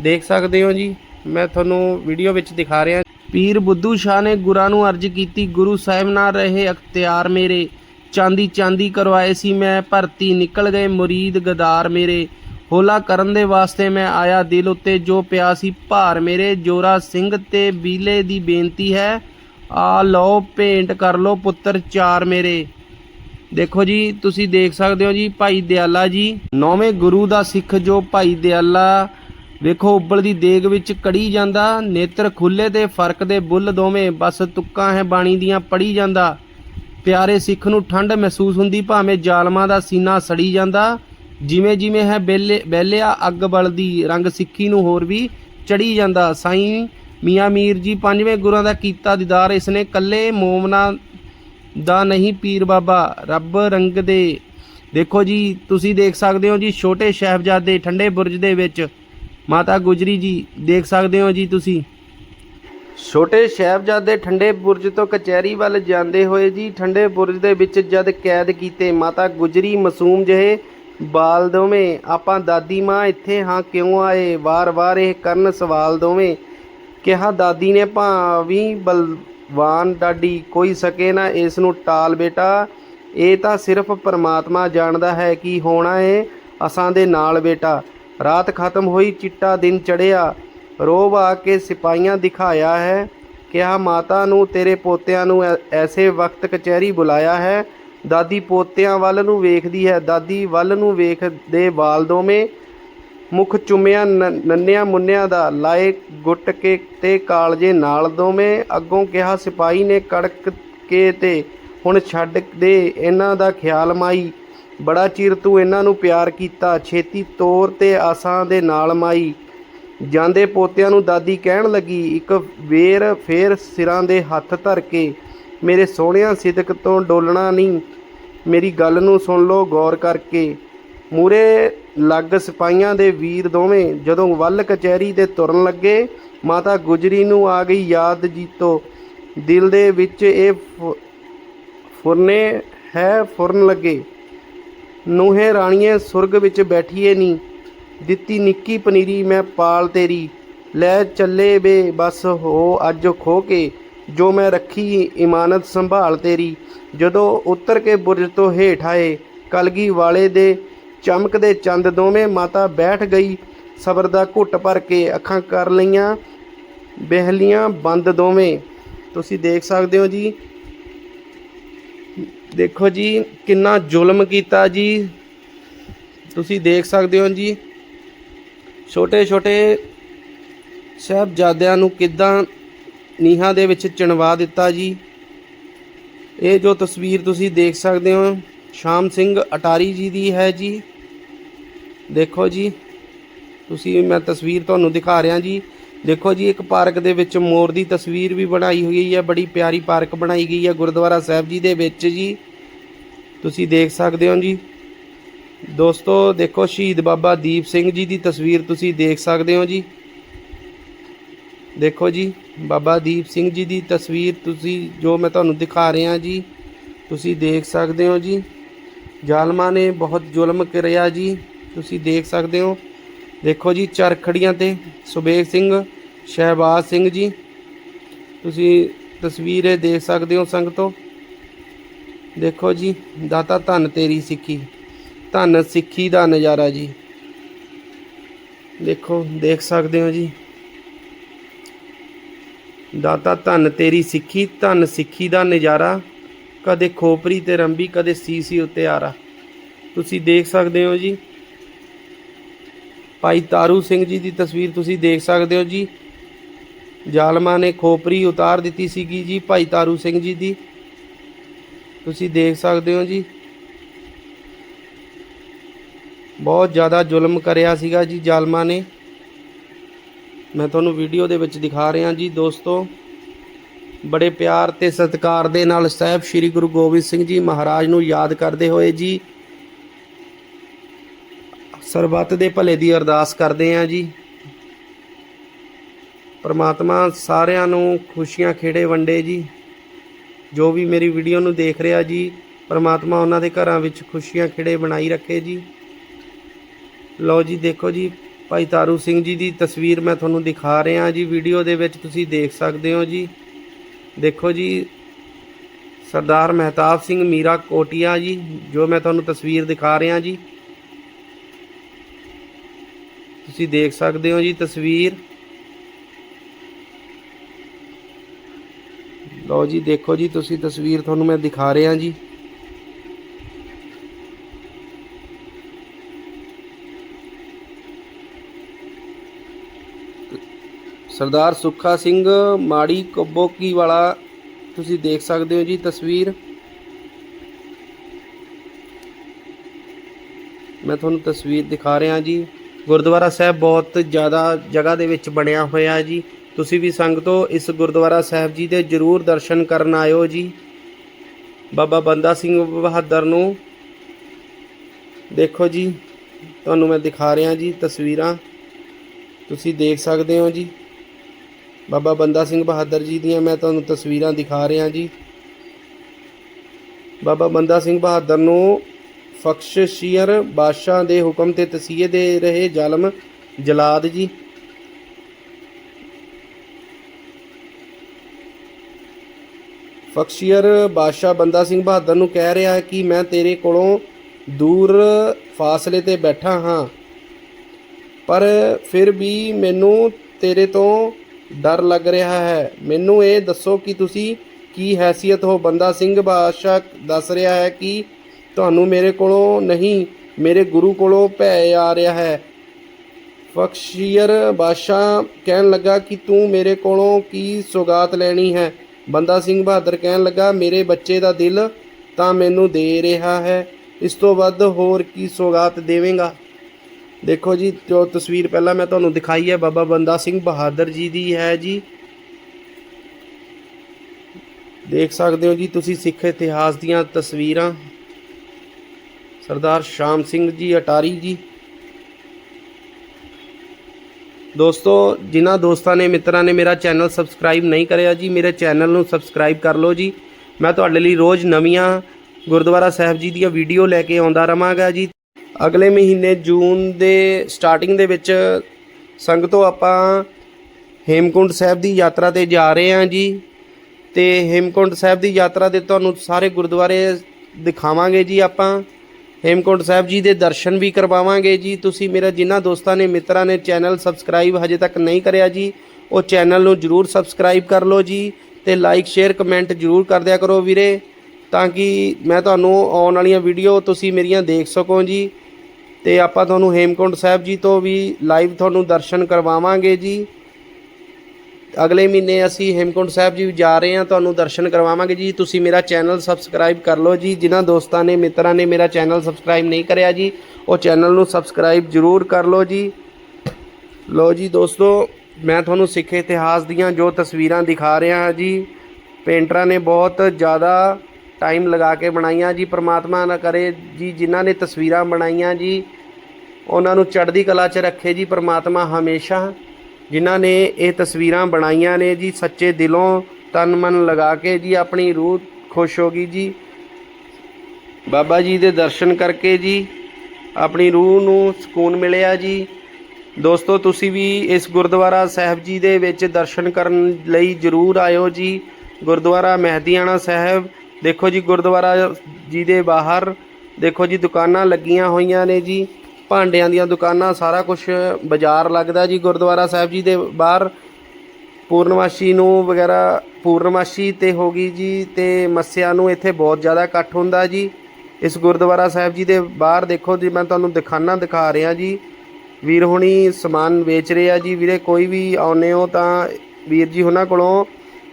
ਦੇਖ ਸਕਦੇ ਹੋ ਜੀ। ਮੈਂ ਤੁਹਾਨੂੰ ਵੀਡੀਓ ਵਿੱਚ ਦਿਖਾ ਰਿਹਾ। ਪੀਰ ਬੁੱਧੂ ਸ਼ਾਹ ਨੇ ਗੁਰਾਂ ਨੂੰ ਅਰਜ਼ ਕੀਤੀ, ਗੁਰੂ ਸਾਹਿਬ ਨਾਲ ਰਹੇ, ਅਖਤਿਆਰ ਮੇਰੇ। ਚਾਂਦੀ ਚਾਂਦੀ ਕਰਵਾਏ ਸੀ ਮੈਂ, ਭਰਤੀ ਨਿਕਲ ਗਏ ਮੁਰੀਦ ਗਦਾਰ ਮੇਰੇ। ਹੋਲਾ ਕਰਨ ਦੇ ਵਾਸਤੇ ਮੈਂ ਆਇਆ ਦਿਲ ਉੱਤੇ, ਜੋ ਪਿਆ ਸੀ ਭਾਰ ਮੇਰੇ। ਜੋਰਾ ਸਿੰਘ ਤੇ ਬੀਲੇ ਦੀ ਬੇਨਤੀ ਹੈ, ਆ ਲਓ, ਭੇਂਟ ਕਰ ਲਓ ਪੁੱਤਰ ਚਾਰ ਮੇਰੇ। ਦੇਖੋ ਜੀ, ਤੁਸੀਂ ਦੇਖ ਸਕਦੇ ਹੋ ਜੀ, ਭਾਈ ਦਿਆਲਾ ਜੀ, ਨੌਵੇਂ ਗੁਰੂ ਦਾ ਸਿੱਖ ਜੋ ਭਾਈ ਦਿਆਲਾ, ਵੇਖੋ ਉੱਬਲ ਦੀ ਦੇਗ ਵਿੱਚ ਕੜੀ ਜਾਂਦਾ, ਨੇਤਰ ਖੁੱਲੇ ਤੇ ਫ਼ਰਕ ਦੇ ਬੁੱਲ ਦੋਵੇਂ, ਬਸ ਤੁੱਕਾਂ ਹੈ ਬਾਣੀ ਦੀਆਂ ਪੜੀ ਜਾਂਦਾ। ਪਿਆਰੇ ਸਿੱਖ ਨੂੰ ਠੰਡ ਮਹਿਸੂਸ ਹੁੰਦੀ, ਭਾਵੇਂ ਜ਼ਾਲਮਾਂ ਦਾ ਸੀਨਾ ਸੜੀ ਜਾਂਦਾ। ਜਿਵੇਂ ਜਿਵੇਂ ਹੈ ਬੇਲੇ ਬਹਿਲਿਆ ਅੱਗ ਬਲਦੀ, ਰੰਗ ਸਿੱਖੀ ਨੂੰ ਹੋਰ ਵੀ ਚੜੀ ਜਾਂਦਾ। ਸਾਈਂ ਮੀਆਂ ਮੀਰ ਜੀ ਪੰਜਵੇਂ ਗੁਰਾਂ ਦਾ ਕੀਤਾ ਦੀਦਾਰ ਇਸ ਇਸਨੇ ਕੱਲੇ ਮੋਮਨਾ ਦਾ ਨਹੀਂ ਪੀਰ ਬਾਬਾ, ਰੱਬ ਰੰਗ ਦੇ। ਦੇਖੋ ਜੀ, ਤੁਸੀਂ ਦੇਖ ਸਕਦੇ ਹੋ ਜੀ, ਛੋਟੇ ਸਾਹਿਬਜ਼ਾਦੇ ਠੰਡੇ ਬੁਰਜ ਦੇ ਵਿੱਚ, ਮਾਤਾ ਗੁਜਰੀ ਜੀ, ਦੇਖ ਸਕਦੇ ਹੋ ਜੀ ਤੁਸੀਂ। ਛੋਟੇ ਸਾਹਿਬਜ਼ਾਦੇ ਠੰਡੇ ਬੁਰਜ ਤੋਂ ਕਚਹਿਰੀ ਵੱਲ ਜਾਂਦੇ ਹੋਏ ਜੀ, ਠੰਡੇ ਬੁਰਜ ਦੇ ਵਿੱਚ ਜਦ ਕੈਦ ਕੀਤੇ ਮਾਤਾ ਗੁਜਰੀ ਮਾਸੂਮ ਜਿਹੇ, ਬਾਲ ਦੋਵੇਂ, ਆਪਾਂ ਦਾਦੀ ਮਾਂ ਇੱਥੇ ਹਾਂ ਕਿਉਂ ਆਏ? ਵਾਰ-ਵਾਰ ਇਹ ਕਰਨ ਸਵਾਲ ਦੋਵੇਂ, ਕਿਹਾ ਦਾਦੀ ਨੇ ਭਾਵੇਂ ਬਲ ਵਾਨ ਡਾਡੀ ਕੋਈ ਸਕੇ ਨਾ ਇਸ ਨੂੰ ਟਾਲ ਬੇਟਾ। ਇਹ ਤਾਂ ਸਿਰਫ ਪਰਮਾਤਮਾ ਜਾਣਦਾ ਹੈ ਕੀ ਹੋਣਾ ਏ, ਅਸਾਂ ਦੇ ਨਾਲ ਬੇਟਾ। ਰਾਤ ਖਤਮ ਹੋਈ, ਚਿੱਟਾ ਦਿਨ ਚੜਿਆ ਰੋਬ ਆ ਕੇ ਸਿਪਾਹੀਆਂ ਦਿਖਾਇਆ ਹੈ। ਕਿਹਾ, ਮਾਤਾ ਨੂੰ, ਤੇਰੇ ਪੋਤਿਆਂ ਨੂੰ ਐ- ਐਸੇ ਵਕਤ ਕਚਹਿਰੀ ਬੁਲਾਇਆ ਹੈ। ਦਾਦੀ ਪੋਤਿਆਂ ਵੱਲ ਨੂੰ ਵੇਖਦੀ ਹੈ। ਦਾਦੀ ਵੱਲ ਨੂੰ ਵੇਖ ਦੇ ਵਾਲ ਦੋਵੇਂ। ਮੁਖ ਚੁੰਮਿਆ ਨ- ਨੰਨਿਆਂ ਮੁੰਨਿਆਂ ਦਾ ਲਾਏ ਗੁੱਟ ਕੇ ਤੇ ਕਾਲਜੇ ਨਾਲ ਦੋਵੇਂ ਅੱਗੋਂ ਕਿਹਾ, ਸਿਪਾਹੀ ਨੇ ਕੜਕ ਕੇ ਤੇ ਹੁਣ ਛੱਡ ਦੇ ਇਹਨਾਂ ਦਾ ਖਿਆਲ ਮਾਈ। ਬੜਾ ਚਿਰ ਤੂੰ ਇਹਨਾਂ ਨੂੰ ਪਿਆਰ ਕੀਤਾ, ਛੇਤੀ ਤੋਰ ਤੇ ਆਸਾਂ ਦੇ ਨਾਲ ਮਾਈ। ਜਾਂਦੇ ਪੋਤਿਆਂ ਨੂੰ ਦਾਦੀ ਕਹਿਣ ਲੱਗੀ, ਇੱਕ ਵੇਰ ਫੇਰ ਸਿਰਾਂ ਦੇ ਹੱਥ ਧਰ ਕੇ, ਮੇਰੇ ਸੋਹਣਿਆਂ ਸਿਦਕ ਤੋਂ ਡੋਲਣਾ ਨਹੀਂ ਮੇਰੀ ਗੱਲ ਨੂੰ ਸੁਣ ਲਓ, ਗੌਰ ਕਰਕੇ। ਮੂਰੇ ਲੱਗ ਸਿਪਾਹੀਆਂ ਦੇ ਵੀਰ ਦੋਵੇਂ ਜਦੋਂ ਵੱਲ ਕਚਹਿਰੀ ਤੇ ਤੁਰਨ ਲੱਗੇ, ਮਾਤਾ ਗੁਜਰੀ ਨੂੰ ਆ ਗਈ ਯਾਦ ਜੀਤੋ। ਦਿਲ ਦੇ ਵਿੱਚ ਇਹ ਫੁ- ਫੁਰਨੇ ਹੈ ਫੁਰਨ ਲੱਗੇ। ਨੂਹੇ ਰਾਣੀਏ ਸੁਰਗ ਵਿੱਚ ਬੈਠੀਏ ਨਹੀਂ ਦਿੱਤੀ ਨਿੱਕੀ ਪਨੀਰੀ, ਮੈਂ ਪਾਲ ਤੇਰੀ। ਲੈ ਚੱਲੇ ਬੇ, ਬਸ ਹੋ ਅੱਜ ਖੋ ਕੇ। ਜੋ ਮੈਂ ਰੱਖੀ, ਇਮਾਨਤ ਸੰਭਾਲ ਤੇਰੀ। ਜਦੋਂ ਉਤਰ ਕੇ ਬੁਰਜ ਤੋਂ ਹੇਠ ਆਏ, ਕਲਗੀ ਵਾਲੇ ਦੇ ਚਮਕਦੇ ਚੰਦ ਦੋਵੇਂ ਮਾਤਾ ਬੈਠ ਗਈ। ਸਬਰ ਦਾ ਘੁੱਟ ਭਰ ਕੇ ਅੱਖਾਂ ਕਰ ਲਈਆਂ। ਬਹਿਲੀਆਂ ਬੰਦ ਦੋਵੇਂ। ਤੁਸੀਂ ਦੇਖ ਸਕਦੇ ਹੋ ਜੀ। ਦੇਖੋ ਜੀ, ਕਿੰਨਾ ਜ਼ੁਲਮ ਕੀਤਾ ਜੀ। ਤੁਸੀਂ ਦੇਖ ਸਕਦੇ ਹੋ ਜੀ। ਛੋਟੇ ਛੋਟੇ ਸਾਹਿਬਜ਼ਾਦਿਆਂ ਨੂੰ ਕਿੱਦਾਂ ਨੀਹਾਂ ਦੇ ਵਿੱਚ ਚਿਣਵਾ ਦਿੱਤਾ ਜੀ। ਇਹ ਜੋ ਤਸਵੀਰ ਤੁਸੀਂ ਦੇਖ ਸਕਦੇ ਹੋ, ਸ਼ਾਮ ਸਿੰਘ ਅਟਾਰੀ ਜੀ ਦੀ ਹੈ ਜੀ। ਦੇਖੋ ਜੀ, ਤੁਸੀਂ, ਮੈਂ ਤਸਵੀਰ ਤੁਹਾਨੂੰ ਦਿਖਾ ਰਿਹਾ ਜੀ। ਦੇਖੋ ਜੀ, ਇੱਕ ਪਾਰਕ ਦੇ ਵਿੱਚ ਮੋਰ ਦੀ ਤਸਵੀਰ ਵੀ ਬਣਾਈ ਹੋਈ ਹੈ, ਬੜੀ ਪਿਆਰੀ ਪਾਰਕ ਬਣਾਈ ਗਈ ਹੈ ਗੁਰਦੁਆਰਾ ਸਾਹਿਬ ਜੀ ਦੇ ਵਿੱਚ ਜੀ। ਤੁਸੀਂ ਦੇਖ ਸਕਦੇ ਹੋ ਜੀ। ਦੋਸਤੋ, ਦੇਖੋ ਸ਼ਹੀਦ ਬਾਬਾ ਦੀਪ ਸਿੰਘ ਜੀ ਦੀ ਤਸਵੀਰ ਤੁਸੀਂ ਦੇਖ ਸਕਦੇ ਹੋ ਜੀ। ਦੇਖੋ ਜੀ, ਬਾਬਾ ਦੀਪ ਸਿੰਘ ਜੀ ਦੀ ਤਸਵੀਰ ਤੁਸੀਂ, ਜੋ ਮੈਂ ਤੁਹਾਨੂੰ ਦਿਖਾ ਰਿਹਾ ਜੀ, ਤੁਸੀਂ ਦੇਖ ਸਕਦੇ ਹੋ ਜੀ। ਜ਼ਾਲਮਾਂ ਨੇ ਬਹੁਤ ਜ਼ੁਲਮ ਕਰਿਆ ਜੀ। ਤੁਸੀਂ ਦੇਖ ਸਕਦੇ ਹੋ। ਦੇਖੋ ਜੀ, ਚਰਖੜੀਆਂ ਤੇ ਸੁਬੇਗ ਸਿੰਘ, ਸ਼ਹਿਬਾਜ਼ ਸਿੰਘ ਜੀ। ਤੁਸੀਂ ਤਸਵੀਰ ਇਹ ਦੇਖ ਸਕਦੇ ਹੋ ਸੰਗਤੋ। ਦੇਖੋ ਜੀ, ਦਾਤਾ ਧੰਨ ਤੇਰੀ ਸਿੱਖੀ, ਧੰਨ ਸਿੱਖੀ ਦਾ ਨਜ਼ਾਰਾ ਜੀ। ਦੇਖੋ, ਦੇਖ ਸਕਦੇ ਹੋ ਜੀ। ਦਾਤਾ ਧੰਨ ਤੇਰੀ ਸਿੱਖੀ, ਧੰਨ ਸਿੱਖੀ ਦਾ ਨਜ਼ਾਰਾ। ਕਦੇ ਖੋਪਰੀ ਤੇ ਰੰਬੀ, ਕਦੇ ਸੀਸੀ ਉੱਤੇ ਆਰਾ। ਤੁਸੀਂ ਦੇਖ ਸਕਦੇ ਹੋ ਜੀ ਭਾਈ ਤਾਰੂ ਸਿੰਘ ਜੀ ਦੀ ਤਸਵੀਰ ਤੁਸੀਂ ਦੇਖ ਸਕਦੇ ਹੋ ਜੀ। ਜ਼ਾਲਮਾਂ ਨੇ ਖੋਪਰੀ ਉਤਾਰ ਦਿੱਤੀ ਸੀਗੀ ਜੀ ਭਾਈ ਤਾਰੂ ਸਿੰਘ ਜੀ ਦੀ। ਤੁਸੀਂ ਦੇਖ ਸਕਦੇ ਹੋ ਜੀ। ਬਹੁਤ ਜ਼ਿਆਦਾ ਜ਼ੁਲਮ ਕਰਿਆ ਸੀਗਾ ਜੀ ਜ਼ਾਲਮਾਂ ਨੇ। ਮੈਂ ਤੁਹਾਨੂੰ ਵੀਡੀਓ ਦੇ ਵਿੱਚ ਦਿਖਾ ਰਿਹਾ ਜੀ ਦੋਸਤੋ। ਬੜੇ ਪਿਆਰ ਤੇ ਸਤਿਕਾਰ ਦੇ ਨਾਲ ਸਾਹਿਬ ਸ੍ਰੀ ਗੁਰੂ ਗੋਬਿੰਦ ਸਿੰਘ ਜੀ ਮਹਾਰਾਜ ਨੂੰ ਯਾਦ ਕਰਦੇ ਹੋਏ ਜੀ ਸਰਬੱਤ ਦੇ ਭਲੇ ਦੀ ਅਰਦਾਸ ਕਰਦੇ ਹਾਂ ਜੀ। ਪਰਮਾਤਮਾ ਸਾਰਿਆਂ ਨੂੰ ਖੁਸ਼ੀਆਂ ਖੇੜੇ ਵੰਡੇ ਜੀ। ਜੋ ਵੀ ਮੇਰੀ ਵੀਡੀਓ ਨੂੰ ਦੇਖ ਰਿਹਾ ਜੀ, ਪਰਮਾਤਮਾ ਉਹਨਾਂ ਦੇ ਘਰਾਂ ਵਿੱਚ ਖੁਸ਼ੀਆਂ ਖੇੜੇ ਬਣਾਈ ਰੱਖੇ ਜੀ। ਲਓ ਜੀ, ਦੇਖੋ ਜੀ, ਭਾਈ ਤਾਰੂ ਸਿੰਘ ਜੀ ਦੀ ਤਸਵੀਰ ਮੈਂ ਤੁਹਾਨੂੰ ਦਿਖਾ ਰਿਹਾ ਜੀ। ਵੀਡੀਓ ਦੇ ਵਿੱਚ ਤੁਸੀਂ ਦੇਖ ਸਕਦੇ ਹੋ ਜੀ। ਦੇਖੋ ਜੀ, ਸਰਦਾਰ ਮਹਿਤਾਬ ਸਿੰਘ ਮੀਰਾ ਕੋਟੀਆ ਜੀ, ਜੋ ਮੈਂ ਤੁਹਾਨੂੰ ਤਸਵੀਰ ਦਿਖਾ ਰਿਹਾ ਜੀ। ਤੁਸੀਂ ਦੇਖ ਸਕਦੇ ਹੋ ਜੀ ਤਸਵੀਰ। ਲਓ ਜੀ, ਦੇਖੋ ਜੀ ਤੁਸੀਂ ਤਸਵੀਰ ਤੁਹਾਨੂੰ ਮੈਂ ਦਿਖਾ ਰਿਹਾ ਜੀ। ਸਰਦਾਰ ਸੁੱਖਾ ਸਿੰਘ ਮਾੜੀ ਕਬੋਕੀ ਵਾਲਾ, ਤੁਸੀਂ ਦੇਖ ਸਕਦੇ ਹੋ ਜੀ ਤਸਵੀਰ। ਮੈਂ ਤੁਹਾਨੂੰ ਤਸਵੀਰ ਦਿਖਾ ਰਿਹਾ ਜੀ। ਗੁਰਦੁਆਰਾ ਸਾਹਿਬ ਬਹੁਤ ਜ਼ਿਆਦਾ ਜਗ੍ਹਾ ਦੇ ਵਿੱਚ ਬਣਿਆ ਹੋਇਆ ਜੀ। ਤੁਸੀਂ ਵੀ ਸੰਗਤੋ ਇਸ ਗੁਰਦੁਆਰਾ ਸਾਹਿਬ ਜੀ ਦੇ ਜਰੂਰ ਦਰਸ਼ਨ ਕਰਨ ਆਇਓ ਜੀ। ਬਾਬਾ ਬੰਦਾ ਸਿੰਘ ਬਹਾਦਰ ਨੂੰ ਦੇਖੋ ਜੀ। ਤੁਹਾਨੂੰ ਮੈਂ ਦਿਖਾ ਰਿਹਾ ਜੀ ਤਸਵੀਰਾਂ। ਤੁਸੀਂ ਦੇਖ ਸਕਦੇ ਹੋ ਜੀ। ਬਾਬਾ ਬੰਦਾ ਸਿੰਘ ਬਹਾਦਰ ਜੀ ਦੀਆਂ ਮੈਂ ਤੁਹਾਨੂੰ ਤਸਵੀਰਾਂ ਦਿਖਾ ਰਿਹਾ ਜੀ। ਬਾਬਾ ਬੰਦਾ ਸਿੰਘ ਬਹਾਦਰ ਨੂੰ ਫਖਸ਼ੀਅਰ ਬਾਦਸ਼ਾਹ ਦੇ ਹੁਕਮ ਤੇ ਤਸੀਹੇ ਦੇ ਰਹੇ ਜ਼ਾਲਮ ਜਲਾਦ ਜੀ। ਫਖਸ਼ੀਅਰ ਬਾਦਸ਼ਾਹ ਬੰਦਾ ਸਿੰਘ ਬਹਾਦਰ ਨੂੰ ਕਹਿ ਰਿਹਾ ਹੈ ਕਿ ਮੈਂ ਤੇਰੇ ਕੋਲੋਂ ਦੂਰ ਫਾਸਲੇ ਤੇ ਬੈਠਾ ਹਾਂ। ਪਰ ਫਿਰ ਵੀ ਮੈਨੂੰ ਤੇਰੇ ਤੋਂ ਡਰ ਲੱਗ ਰਿਹਾ ਹੈ। ਮੈਨੂੰ ਇਹ ਦੱਸੋ ਕਿ ਤੁਸੀਂ ਕੀ ਹੈਸੀਅਤ ਹੋ? ਬੰਦਾ ਸਿੰਘ ਬਾਦਸ਼ਾਹ ਦੱਸ ਰਿਹਾ ਹੈ ਕਿ ਤੁਹਾਨੂੰ ਮੇਰੇ ਕੋਲੋਂ ਨਹੀਂ, ਮੇਰੇ ਗੁਰੂ ਕੋਲੋਂ ਭੈ ਆ ਰਿਹਾ ਹੈ। ਫਖਸ਼ੀਅਰ ਬਾਦਸ਼ਾਹ ਕਹਿਣ ਲੱਗਾ ਕਿ ਤੂੰ ਮੇਰੇ ਕੋਲੋਂ ਕੀ ਸੁਗਾਤ ਲੈਣੀ ਹੈ? ਬੰਦਾ ਸਿੰਘ ਬਹਾਦਰ ਕਹਿਣ ਲੱਗਾ, ਮੇਰੇ ਬੱਚੇ ਦਾ ਦਿਲ ਤਾਂ ਮੈਨੂੰ ਦੇ ਰਿਹਾ ਹੈ। ਇਸ ਤੋਂ ਵੱਧ ਹੋਰ ਕੀ ਸੁਗਾਤ ਦੇਵੇਂਗਾ? ਦੇਖੋ ਜੀ, ਜੋ ਤਸਵੀਰ ਪਹਿਲਾਂ ਮੈਂ ਤੁਹਾਨੂੰ ਦਿਖਾਈ ਹੈ, ਬਾਬਾ ਬੰਦਾ ਸਿੰਘ ਬਹਾਦਰ ਜੀ ਦੀ ਹੈ ਜੀ। ਦੇਖ ਸਕਦੇ ਹੋ ਜੀ, ਤੁਸੀਂ ਸਿੱਖ ਇਤਿਹਾਸ ਦੀਆਂ ਤਸਵੀਰਾਂ। ਸਰਦਾਰ ਸ਼ਾਮ ਸਿੰਘ ਜੀ, ਅਟਾਰੀ ਜੀ। ਦੋਸਤੋ, ਜਿਨ੍ਹਾਂ ਦੋਸਤਾਂ ਨੇ, ਮਿੱਤਰਾਂ ਨੇ ਮੇਰਾ ਚੈਨਲ ਸਬਸਕ੍ਰਾਈਬ ਨਹੀਂ ਕਰਿਆ ਜੀ, ਮੇਰੇ ਚੈਨਲ ਨੂੰ ਸਬਸਕ੍ਰਾਈਬ ਕਰ ਲਓ ਜੀ। ਮੈਂ ਤੁਹਾਡੇ ਲਈ ਰੋਜ਼ ਨਵੀਆਂ ਗੁਰਦੁਆਰਾ ਸਾਹਿਬ ਜੀ ਦੀਆਂ ਵੀਡੀਓ ਲੈ ਕੇ ਆਉਂਦਾ ਰਹਾਂਗਾ ਜੀ। ਅਗਲੇ ਮਹੀਨੇ ਜੂਨ ਦੇ ਸਟਾਰਟਿੰਗ ਦੇ ਵਿੱਚ ਸੰਗਤੋਂ ਆਪਾਂ ਹੇਮਕੁੰਡ ਸਾਹਿਬ ਦੀ ਯਾਤਰਾ ਤੇ ਜਾ ਰਹੇ ਹਾਂ ਜੀ। ਤੇ ਹੇਮਕੁੰਡ ਸਾਹਿਬ ਦੀ ਯਾਤਰਾ ਦੇ ਤੁਹਾਨੂੰ ਸਾਰੇ ਗੁਰਦੁਆਰੇ ਦਿਖਾਵਾਂਗੇ ਜੀ ਆਪਾਂ। ਹੇਮਕੁੰਟ ਸਾਹਿਬ ਜੀ ਦੇ ਦਰਸ਼ਨ ਵੀ ਕਰਵਾਵਾਂਗੇ ਜੀ। ਤੁਸੀਂ ਮੇਰਾ ਜਿਨ੍ਹਾਂ ਦੋਸਤਾਂ ਨੇ, ਮਿੱਤਰਾਂ ਨੇ ਚੈਨਲ ਸਬਸਕ੍ਰਾਈਬ ਹਜੇ ਤੱਕ ਨਹੀਂ ਕਰਿਆ ਜੀ, ਉਹ ਚੈਨਲ ਨੂੰ ਜਰੂਰ ਸਬਸਕ੍ਰਾਈਬ ਕਰ ਲਓ ਜੀ ਤੇ ਲਾਈਕ ਸ਼ੇਅਰ ਕਮੈਂਟ ਜਰੂਰ ਕਰ ਦਿਆ ਕਰੋ ਵੀਰੇ, ਤਾਂ ਕਿ ਮੈਂ ਤੁਹਾਨੂੰ ਆਉਣ ਵਾਲੀਆਂ ਵੀਡੀਓ ਤੁਸੀਂ ਮੇਰੀਆਂ ਦੇਖ ਸਕੋ ਜੀ। ਤੇ ਆਪਾਂ ਤੁਹਾਨੂੰ ਹੇਮਕੁੰਟ ਸਾਹਿਬ ਜੀ ਤੋਂ ਵੀ ਲਾਈਵ ਤੁਹਾਨੂੰ ਦਰਸ਼ਨ ਕਰਵਾਵਾਂਗੇ ਜੀ। ਅਗਲੇ ਮਹੀਨੇ ਅਸੀਂ ਹੇਮਕੁੰਟ ਸਾਹਿਬ ਜੀ ਜਾ ਰਹੇ ਹਾਂ, ਤੁਹਾਨੂੰ ਦਰਸ਼ਨ ਕਰਵਾਵਾਂਗੇ ਜੀ। ਤੁਸੀਂ ਮੇਰਾ ਚੈਨਲ ਸਬਸਕ੍ਰਾਈਬ ਕਰ ਲਓ ਜੀ। ਜਿਨ੍ਹਾਂ ਦੋਸਤਾਂ ਨੇ, ਮਿੱਤਰਾਂ ਨੇ ਮੇਰਾ ਚੈਨਲ ਸਬਸਕ੍ਰਾਈਬ ਨਹੀਂ ਕਰਿਆ ਜੀ, ਉਹ ਚੈਨਲ ਨੂੰ ਸਬਸਕ੍ਰਾਈਬ ਜ਼ਰੂਰ ਕਰ ਲਓ ਜੀ। ਲਓ ਜੀ ਦੋਸਤੋ, ਮੈਂ ਤੁਹਾਨੂੰ ਸਿੱਖ ਇਤਿਹਾਸ ਦੀਆਂ ਜੋ ਤਸਵੀਰਾਂ ਦਿਖਾ ਰਿਹਾ ਹਾਂ ਜੀ। ਪੇਂਟਰਾਂ ਨੇ ਬਹੁਤ ਜ਼ਿਆਦਾ ਟਾਈਮ ਲਗਾ ਕੇ ਬਣਾਈਆਂ ਜੀ। ਪ੍ਰਮਾਤਮਾ ਨਾ ਕਰੇ ਜੀ, ਜਿਨ੍ਹਾਂ ਨੇ ਤਸਵੀਰਾਂ ਬਣਾਈਆਂ ਜੀ, ਉਹਨਾਂ ਨੂੰ ਚੜ੍ਹਦੀ ਕਲਾ 'ਚ ਰੱਖੇ ਜੀ। ਪ੍ਰਮਾਤਮਾ ਹਮੇਸ਼ਾ ਜਿਨ੍ਹਾਂ ਨੇ ਇਹ ਤਸਵੀਰਾਂ ਬਣਾਈਆਂ ਨੇ ਜੀ, ਸੱਚੇ ਦਿਲੋਂ ਤਨ ਮਨ ਲਗਾ ਕੇ ਜੀ, ਆਪਣੀ ਰੂਹ ਖੁਸ਼ ਹੋ ਗਈ ਜੀ। ਬਾਬਾ ਜੀ ਦੇ ਦਰਸ਼ਨ ਕਰਕੇ ਜੀ, ਆਪਣੀ ਰੂਹ ਨੂੰ ਸਕੂਨ ਮਿਲਿਆ ਜੀ। ਦੋਸਤੋ, ਤੁਸੀਂ ਵੀ ਇਸ ਗੁਰਦੁਆਰਾ ਸਾਹਿਬ ਜੀ ਦੇ ਵਿੱਚ ਦਰਸ਼ਨ ਕਰਨ ਲਈ ਜਰੂਰ ਆਇਓ ਜੀ। ਗੁਰਦੁਆਰਾ ਮਹਿਦੀਆਣਾ ਸਾਹਿਬ, ਦੇਖੋ ਜੀ, ਗੁਰਦੁਆਰਾ ਜੀ ਦੇ ਬਾਹਰ, ਦੇਖੋ ਜੀ, ਦੁਕਾਨਾਂ ਲੱਗੀਆਂ ਹੋਈਆਂ ਨੇ ਜੀ। ਭਾਂਡਿਆਂ ਦੀਆਂ ਦੁਕਾਨਾਂ, ਸਾਰਾ ਕੁਝ ਬਾਜ਼ਾਰ ਲੱਗਦਾ ਜੀ ਗੁਰਦੁਆਰਾ ਸਾਹਿਬ ਜੀ ਦੇ ਬਾਹਰ। ਪੂਰਨਮਾਸ਼ੀ ਨੂੰ ਵਗੈਰਾ, ਪੂਰਨਮਾਸ਼ੀ ਤੇ ਹੋ ਗਈ ਜੀ ਤੇ ਮੱਸਿਆ ਨੂੰ ਇੱਥੇ ਬਹੁਤ ਜ਼ਿਆਦਾ ਇਕੱਠ ਹੁੰਦਾ ਜੀ। ਇਸ ਗੁਰਦੁਆਰਾ ਸਾਹਿਬ ਜੀ ਦੇ ਬਾਹਰ ਦੇਖੋ ਜੀ, ਮੈਂ ਤੁਹਾਨੂੰ ਦਿਖਾਣਾ ਦਿਖਾ ਰਿਹਾ ਜੀ। ਵੀਰ ਹੁਣੀ ਸਮਾਨ ਵੇਚ ਰਹੇ ਆ ਜੀ। ਵੀਰੇ, ਕੋਈ ਵੀ ਆਉਨੇ ਹੋ ਤਾਂ ਵੀਰ ਜੀ ਉਹਨਾਂ ਕੋਲੋਂ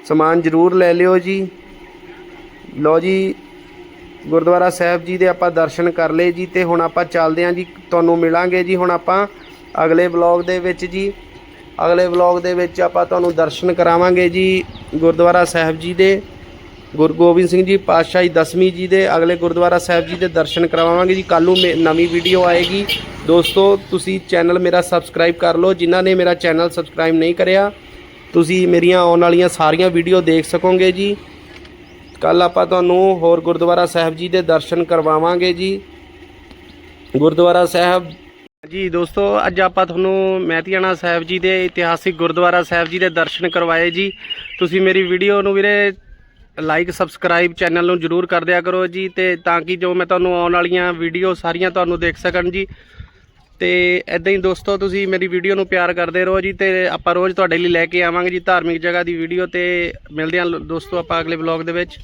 ਸਮਾਨ ਜ਼ਰੂਰ ਲੈ ਲਿਓ ਜੀ। ਲਓ ਜੀ ਗੁਰਦੁਆਰਾ ਸਾਹਿਬ ਜੀ ਦੇ ਆਪਾਂ ਦਰਸ਼ਨ ਕਰ ਲਏ ਜੀ ਤੇ ਹੁਣ ਆਪਾਂ ਚੱਲਦੇ ਹਾਂ ਜੀ, ਤੁਹਾਨੂੰ ਮਿਲਾਂਗੇ ਜੀ। ਹੁਣ ਆਪਾਂ ਅਗਲੇ ਵਲੌਗ ਦੇ ਵਿੱਚ ਜੀ, ਅਗਲੇ ਵਲੌਗ ਦੇ ਵਿੱਚ ਆਪਾਂ ਤੁਹਾਨੂੰ ਦਰਸ਼ਨ ਕਰਾਵਾਂਗੇ ਜੀ ਗੁਰਦੁਆਰਾ ਸਾਹਿਬ ਜੀ ਦੇ। ਗੁਰੂ ਗੋਬਿੰਦ ਸਿੰਘ ਜੀ ਪਾਤਸ਼ਾਹੀ ਦਸਵੀਂ ਜੀ ਦੇ ਅਗਲੇ ਗੁਰਦੁਆਰਾ ਸਾਹਿਬ ਜੀ ਦੇ ਦਰਸ਼ਨ ਕਰਾਵਾਂਗੇ ਜੀ। ਕੱਲ੍ਹ ਨੂੰ ਮੇ- ਨਵੀਂ ਵੀਡੀਓ ਆਏਗੀ। ਦੋਸਤੋ, ਤੁਸੀਂ ਚੈਨਲ ਮੇਰਾ ਸਬਸਕ੍ਰਾਈਬ ਕਰ ਲਓ। ਜਿਨ੍ਹਾਂ ਨੇ ਮੇਰਾ ਚੈਨਲ ਸਬਸਕ੍ਰਾਈਬ ਨਹੀਂ ਕਰਿਆ, ਤੁਸੀਂ ਮੇਰੀਆਂ ਆਉਣ ਵਾਲੀਆਂ ਸਾਰੀਆਂ ਵੀਡੀਓ ਦੇਖ ਸਕੋਗੇ ਜੀ। ਕੱਲ ਆਪਾਂ ਤੁਹਾਨੂੰ ਹੋਰ ਗੁਰਦੁਆਰਾ ਸਾਹਿਬ ਜੀ ਦੇ ਦਰਸ਼ਨ ਕਰਵਾਵਾਂਗੇ ਜੀ। ਗੁਰਦੁਆਰਾ ਸਾਹਿਬ ਜੀ ਦੋਸਤੋ, ਅੱਜ ਆਪਾਂ ਤੁਹਾਨੂੰ ਮਹਿਤੀਆਣਾ ਸਾਹਿਬ ਜੀ ਦੇ ਇਤਿਹਾਸਿਕ ਗੁਰਦੁਆਰਾ ਸਾਹਿਬ ਜੀ ਦੇ ਦਰਸ਼ਨ ਕਰਵਾਏ ਜੀ। ਤੁਸੀਂ ਮੇਰੀ ਵੀਡੀਓ ਨੂੰ ਵੀਰੇ ਲਾਈਕ ਸਬਸਕ੍ਰਾਈਬ ਚੈਨਲ ਨੂੰ ਜਰੂਰ ਕਰ ਦਿਆ ਕਰੋ ਜੀ ਤੇ ਤਾਂ ਕਿ ਜੋ ਮੈਂ ਤੁਹਾਨੂੰ ਆਉਣ ਵਾਲੀਆਂ ਵੀਡੀਓ ਸਾਰੀਆਂ ਤੁਹਾਨੂੰ ਦੇਖ ਸਕਣ ਜੀ। ਤੇ ਐਦਾਂ ਹੀ ਦੋਸਤੋ, ਤੁਸੀਂ ਮੇਰੀ ਵੀਡੀਓ ਨੂੰ ਪਿਆਰ ਕਰਦੇ ਰਹੋ ਜੀ ਤੇ ਆਪਾਂ ਰੋਜ਼ ਤੁਹਾਡੇ ਲਈ ਲੈ ਕੇ ਆਵਾਂਗੇ ਜੀ ਧਾਰਮਿਕ ਜਗ੍ਹਾ ਦੀ ਵੀਡੀਓ ਤੇ ਮਿਲਦੇ ਹਾਂ ਦੋਸਤੋ ਆਪਾਂ ਅਗਲੇ ਵਲੌਗ ਦੇ ਵਿੱਚ।